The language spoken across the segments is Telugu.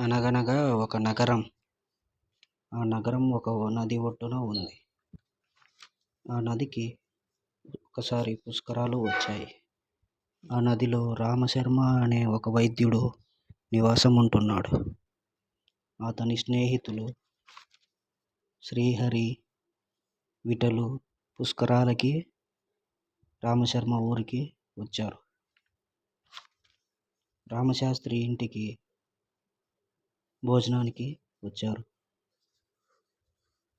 అనగనగా ఒక నగరం. ఆ నగరం ఒక నది ఒడ్డున ఉంది. ఆ నదికి ఒకసారి పుష్కరాలు వచ్చాయి. ఆ నదిలో రామశర్మ అనే ఒక వైద్యుడు నివాసం ఉంటున్నాడు అతని స్నేహితులు శ్రీహరి విటలు పుష్కరాలకి రామశర్మ ఊరికి వచ్చారు. రామశాస్త్రి ఇంటికి భోజనానికి వచ్చారు.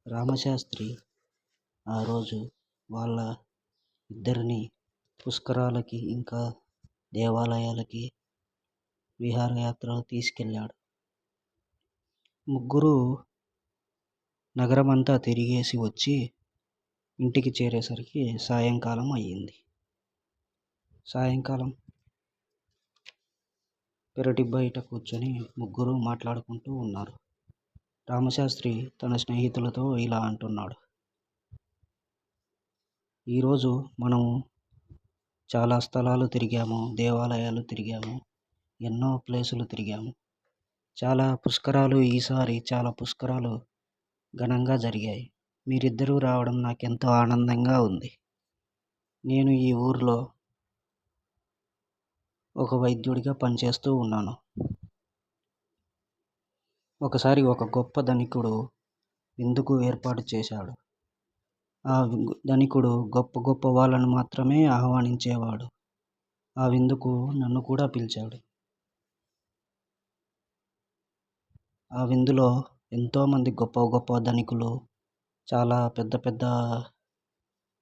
రామశాస్త్రి ఆ రోజు వాళ్ళ ఇద్దరిని పుష్కరాలకి ఇంకా దేవాలయాలకి విహారయాత్రలు తీసుకెళ్ళాడు. ముగ్గురు నగరం అంతా తిరిగేసి వచ్చి ఇంటికి చేరేసరికి సాయంకాలం అయ్యింది. సాయంకాలం పెరటి బయట కూర్చొని ముగ్గురు మాట్లాడుకుంటూ ఉన్నారు. రామశాస్త్రి తన స్నేహితులతో ఇలా అంటున్నాడు. ఈరోజు మనము చాలా స్థలాలు తిరిగాము దేవాలయాలు తిరిగాము ఎన్నో ప్లేసులు తిరిగాము. చాలా పుష్కరాలు ఈసారి చాలా పుష్కరాలు ఘనంగా జరిగాయి. మీరిద్దరూ రావడం నాకెంతో ఆనందంగా ఉంది. నేను ఈ ఊరిలో ఒక వైద్యుడిగా పనిచేస్తూ ఉన్నాను. ఒకసారి ఒక గొప్ప ధనికుడు విందుకు ఏర్పాటు చేశాడు. ఆ ధనికుడు గొప్ప గొప్ప వాళ్ళను మాత్రమే ఆహ్వానించేవాడు. ఆ విందుకు నన్ను కూడా పిలిచాడు. ఆ విందులో ఎంతోమంది గొప్ప గొప్ప ధనికులు చాలా పెద్ద పెద్ద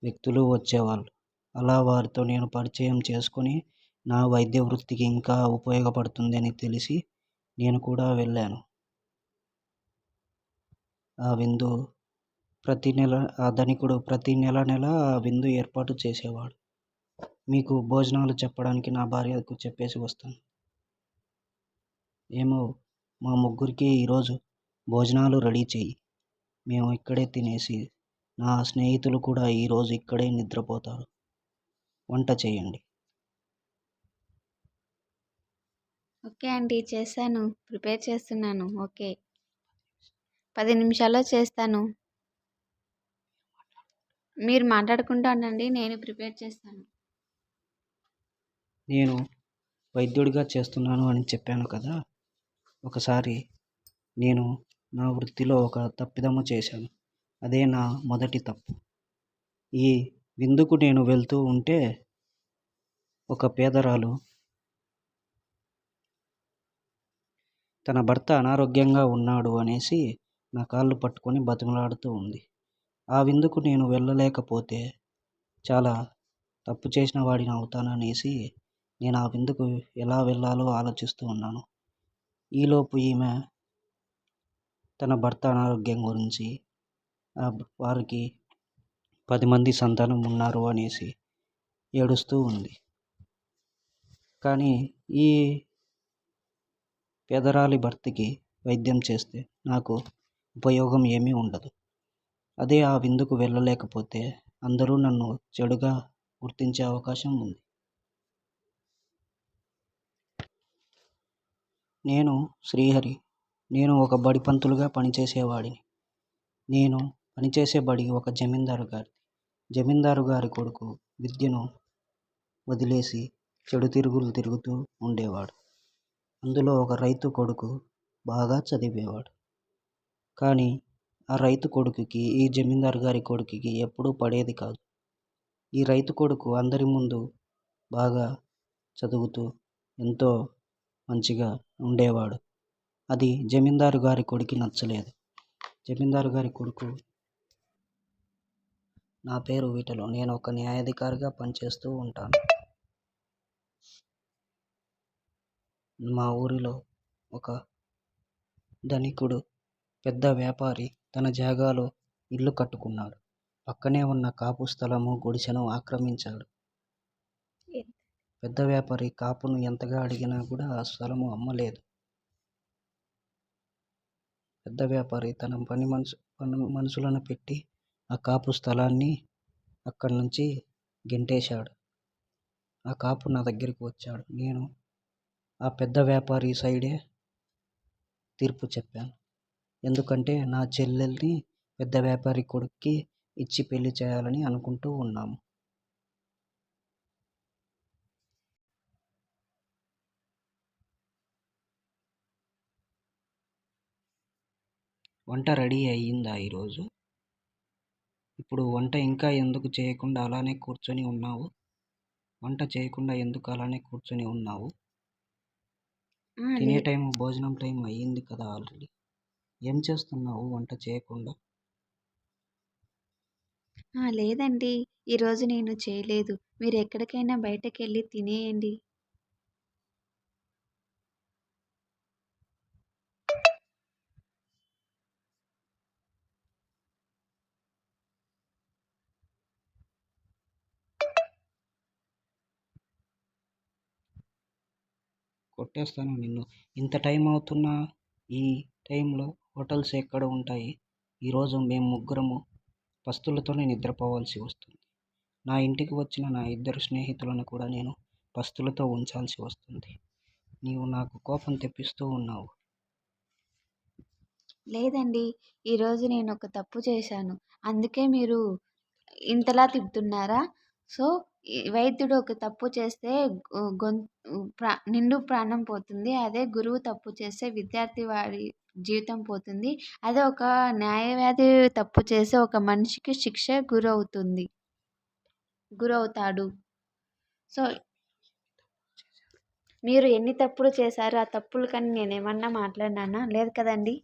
వ్యక్తులు వచ్చేవాళ్ళు. అలా వారితో నేను పరిచయం చేసుకొని నా వైద్య వృత్తికి ఇంకా ఉపయోగపడుతుందని తెలిసి నేను కూడా వెళ్ళాను. ఆ విందు ప్రతి నెల ఆ ధనికుడు ప్రతి నెల నెల ఆ విందు ఏర్పాటు చేసేవాడు. మీకు భోజనాలు చెప్పడానికి నా భార్యకు చెప్పేసి వస్తాను. ఏమో మా ముగ్గురికి ఈరోజు భోజనాలు రెడీ చేయి మేము ఇక్కడే తినేసి నా స్నేహితులు కూడా ఈరోజు ఇక్కడే నిద్రపోతారు. వంట చేయండి. ఓకే అండి చేశాను. ప్రిపేర్ చేస్తున్నాను. ఓకే. పది నిమిషాల్లో చేస్తాను. మీరు మాట్లాడుకుంటూ ఉండండి నేను ప్రిపేర్ చేస్తాను. నేను వైద్యుడిగా చేస్తున్నాను అని చెప్పాను కదా! ఒకసారి నేను నా వృత్తిలో ఒక తప్పిదము చేశాను. అదే నా మొదటి తప్పు. ఈ విందుకు నేను వెళ్తూ ఉంటే ఒక పేదరాలు తన భర్త అనారోగ్యంగా ఉన్నాడు అనేసి నా కాళ్ళు పట్టుకొని బతిమలాడుతూ ఉంది. ఆ విందుకు నేను వెళ్ళలేకపోతే చాలా తప్పు చేసిన వాడిని అవుతాననేసి నేను ఆ విందుకు ఎలా వెళ్ళాలో ఆలోచిస్తూ ఉన్నాను. ఈలోపు ఈమె తన భర్త అనారోగ్యం గురించి వారికి పది మంది సంతానం ఉన్నారు అనేసి ఏడుస్తూ ఉంది. కానీ ఈ పేదరాలి భర్తకి వైద్యం చేస్తే నాకు ఉపయోగం ఏమీ ఉండదు. అదే ఆ విందుకు వెళ్ళలేకపోతే అందరూ నన్ను చెడుగా గుర్తించే అవకాశం ఉంది. నేను శ్రీహరి. నేను ఒక బడి పంతులుగా పనిచేసేవాడిని. నేను పనిచేసే బడి ఒక జమీందారు గారి జమీందారు గారి కొడుకు విద్యను వదిలేసి చెడు తిరుగులు తిరుగుతూ ఉండేవాడు. అందులో ఒక రైతు కొడుకు బాగా చదివేవాడు. కానీ ఆ రైతు కొడుకుకి ఈ జమీందారు గారి కొడుకుకి ఎప్పుడూ పడేది కాదు. ఈ రైతు కొడుకు అందరి ముందు బాగా చదువుతూ ఎంతో మంచిగా ఉండేవాడు. అది జమీందారు గారి కొడుకు నచ్చలేదు. జమీందారు గారి కొడుకు నా పేరు వీటలో. నేను ఒక న్యాయాధికారిగా పనిచేస్తూ ఉంటాను. మా ఊరిలో ఒక ధనికుడు పెద్ద వ్యాపారి తన జాగాలో ఇల్లు కట్టుకున్నాడు. పక్కనే ఉన్న కాపు స్థలము గుడిసెను ఆక్రమించాడు. పెద్ద వ్యాపారి కాపును ఎంతగా అడిగినా కూడా ఆ స్థలము అమ్మలేదు. పెద్ద వ్యాపారి తన పని మనసు పని మనుషులను పెట్టి ఆ కాపు స్థలాన్ని అక్కడి నుంచి గెంటేశాడు. ఆ కాపు నా దగ్గరికి వచ్చాడు. నేను ఆ పెద్ద వ్యాపారి సైడే తీర్పు చెప్పాను. ఎందుకంటే నా చెల్లెల్ని పెద్ద వ్యాపారి కొడుక్కి ఇచ్చి పెళ్ళి చేయాలని అనుకుంటూ ఉన్నాము. వంట రెడీ అయ్యిందా ఈరోజు? ఇప్పుడు వంట ఇంకా ఎందుకు చేయకుండా అలానే కూర్చొని ఉన్నావు? వంట చేయకుండా ఎందుకు అలానే కూర్చొని ఉన్నావు? తినే టైం భోజనం టైం అయ్యింది కదా ఆల్రెడీ. ఏం చేస్తున్నావు వంట చేయకుండా? లేదండి. ఈరోజు నేను చేయలేదు. మీరు ఎక్కడికైనా బయటకు వెళ్ళి తినేయండి. కొట్టేస్తాను నిన్ను. ఇంత టైం అవుతున్నా ఈ టైంలో హోటల్స్ ఎక్కడ ఉంటాయి? ఈరోజు మేము ముగ్గురము పస్తులతోనే నిద్రపోవాల్సి వస్తుంది. నా ఇంటికి వచ్చిన నా ఇద్దరు స్నేహితులను కూడా నేను పస్తులతో ఉంచాల్సి వస్తుంది. నీవు నాకు కోపం తెప్పిస్తూ ఉన్నావు. లేదండి ఈరోజు నేను ఒక తప్పు చేశాను. అందుకే మీరు ఇంతలా తిప్పుతున్నారా సో వైద్యుడు ఒక తప్పు చేస్తే గొంతు ప్రా నిండు ప్రాణం పోతుంది. అదే గురువు తప్పు చేస్తే విద్యార్థి వారి జీవితం పోతుంది. అదే ఒక న్యాయవాది తప్పు చేస్తే ఒక మనిషికి శిక్ష గురవుతుంది. గురవుతాడు. సో మీరు ఎన్ని తప్పులు చేశారు ఆ తప్పులు కానీ నేను ఏమన్నా మాట్లాడినానా? లేదు కదండి?